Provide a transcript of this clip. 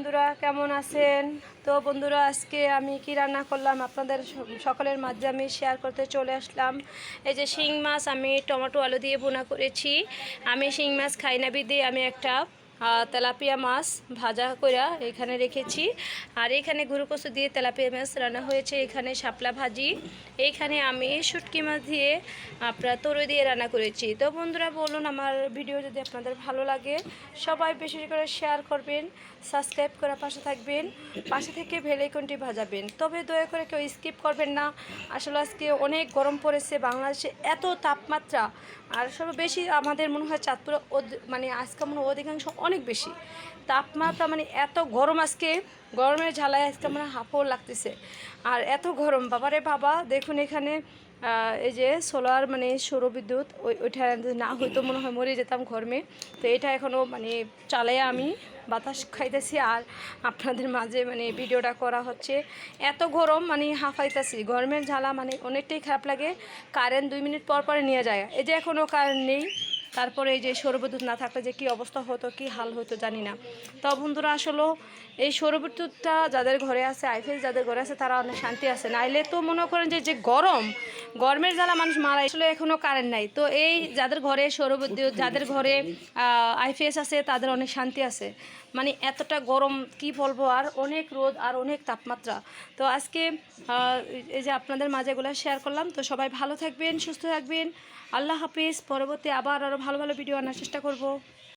বন্ধুরা, কেমন আছেন? তো বন্ধুরা, আজকে আমি কি রান্না করলাম আপনাদের সকলের মাঝে আমি শেয়ার করতে চলে আসলাম। এই যে শিং মাছ, আমি টমেটো, আলু দিয়ে বোনা করেছি। আমি শিং মাছ খাই না, বিদে আমি একটা তেলাপিয়া মাছ ভাজা কইরা এখানে রেখেছি। আর এখানে গুঁড়ো দিয়ে তেলাপিয়া মাছ রান্না হয়েছে। এখানে শাপলা ভাজি এইখানে আমি শুটকি মাছ দিয়ে আপনার তরু দিয়ে রান্না করেছি। তো বন্ধুরা, বলুন, আমার ভিডিও যদি আপনাদের ভালো লাগে, সবাই বেশি করে শেয়ার করবেন সাবস্ক্রাইব করে পাশে থাকবেন, পাশে থেকে ভেলেকনটি ভাজাবেন তবে দয়া করে কেউ স্কিপ করবেন না। আসলে আজকে অনেক গরম পড়েছে, বাংলাদেশে এত তাপমাত্রা। আর সব বেশি আমাদের মনে হয় চাঁদপুর মানে আজকে মনে হয় অধিকাংশ অনেক বেশি। তাপমাত্রা মানে এত গরম আজকে, গরমের ঝালায় আজকে মানে হাঁফও লাগতেছে। আর এত গরম, বাবারে বাবা, দেখুন এখানে এই যে সোলার মানে সৌরবিদ্যুৎ, ওই, ওইটা না হইতো মনে হয় মরে যেতাম গরমে তো এটা এখনও মানে চালাই আমি বাতাস খাইতেছি আর আপনাদের মাঝে মানে ভিডিওটা করা হচ্ছে। এত গরম মানে হাঁফাইতেছি গরমের ঝালা মানে অনেকটাই খারাপ লাগে। কারেন্ট দুই মিনিট পর পরে নিয়ে যায়। এই যে এখনও কারেন্ট নেই তারপরে এই যে সৌরবিদ্যুৎ না থাকলে যে কি অবস্থা হতো, কি হাল হতো জানি না। তো বন্ধুরা, আসলে এই সৌরবিদ্যুৎটা যাদের ঘরে আছে, আইফেল যাদের ঘরে আছে, তারা অনেক শান্তি আছে। নাইলে তো মনে করেন যে যে গরম গরমের জ্বালা মানুষ মারা আসলে এখনও কারেন্ট নাই। তো এই যাদের ঘরে সৌরবিদ্যুৎ যাদের ঘরে আইপিএস আছে, তাদের অনেক শান্তি আছে। মানে এতটা গরম, কি বলব? আর অনেক রোদ, আর অনেক তাপমাত্রা। তো আজকে এই যে আপনাদের মাঝে শেয়ার করলাম। তো সবাই ভালো থাকবেন, সুস্থ থাকবেন। আল্লাহ হাফিজ। পরবর্তী আবার আরও ভালো ভালো ভিডিও আনার চেষ্টা করব।